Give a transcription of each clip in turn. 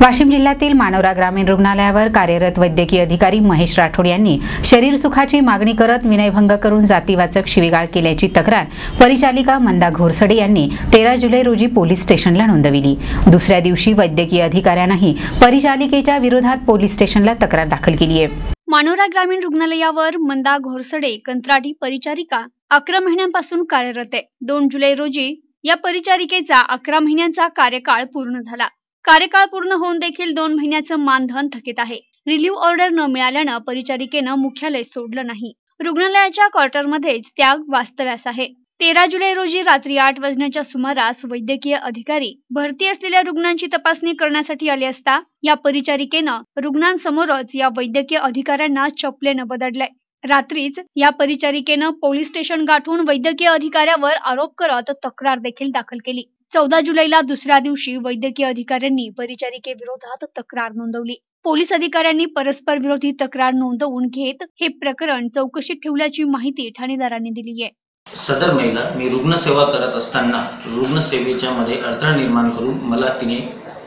वाशिम जिल्ह्यातील मानोरा ग्रामीण रुग्णालयावर कार्यरत वैद्यकीय अधिकारी महेश राठोड यांनी शरीर सुखाची मागणी करत विनयभंग करून जातीवाचक शिवीगाळ केल्याची तक्रार परिचालिका मंदा घोरसडे यांनी तेरा जुलै रोजी पोलीस स्टेशनला नोंदविली. दुसऱ्या दिवशी वैद्यकीय अधिकाऱ्यांनाही परिचालिकेच्या विरोधात पोलीस स्टेशनला तक्रार दाखल केली आहे. मानोरा ग्रामीण रुग्णालयावर मंदा घोरसडे कंत्राटी परिचारिका अकरा महिन्यांपासून कार्यरत आहे. दोन जुलै रोजी या परिचारिकेचा अकरा महिन्यांचा कार्यकाळ पूर्ण झाला. कार्यकाळ पूर्ण होऊन देखील दोन महिन्याचं मानधन थकीत आहे. रिलीव्ह ऑर्डर न मिळाल्यानं परिचारिकेनं मुख्यालय सोडलं नाही. रुग्णालयाच्या क्वार्टरमध्येच त्याग वास्तव्यास आहे. तेरा जुलै रोजी रात्री आठ वाजण्याच्या सुमारास वैद्यकीय अधिकारी भरती असलेल्या रुग्णांची तपासणी करण्यासाठी आले असता या परिचारिकेनं रुग्णांसमोरच या वैद्यकीय अधिकाऱ्यांना चपलेनं बदडलंय. रात्रीच या परिचारिकेनं पोलीस स्टेशन गाठून वैद्यकीय अधिकाऱ्यावर आरोप करत तक्रार देखील दाखल केली. चौदा जुलैला दुसऱ्या दिवशी वैद्यकीय अधिकाऱ्यांनी परिचारिकेविरोधात तक्रार नोंदवली. पोलीस अधिकाऱ्यांनी परस्पर विरोधी तक्रार नोंदवून घेत हे प्रकरण चौकशीत ठेवल्याची माहिती ठाणेदारांनी दिली आहे. सदर महिला मी रुग्णसेवा करत असताना रुग्णसेवेच्या मध्ये अडथळा निर्माण करून मला तिने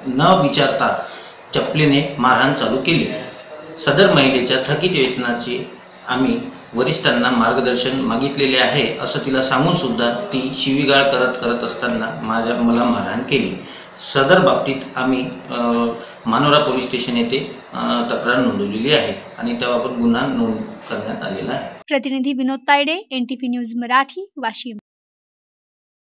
न विचारता चपलीने मारहाण चालू केली. सदर महिलेच्या थकीत वेतनाची आम्ही वरिष्ठांना मार्गदर्शन मागितलेले आहे असं तिला सांगून सुद्धा ती शिवीगाळ करत करत असताना माझ्या मला मारहाण केली. सदर बाबतीत आम्ही मानोरा पोलीस स्टेशन येथे तक्रार नोंदवलेली आहे आणि त्याबाबत गुन्हा नोंद करण्यात आलेला आहे. प्रतिनिधी विनोद तायडे एनटीपी न्यूज मराठी वाशिम.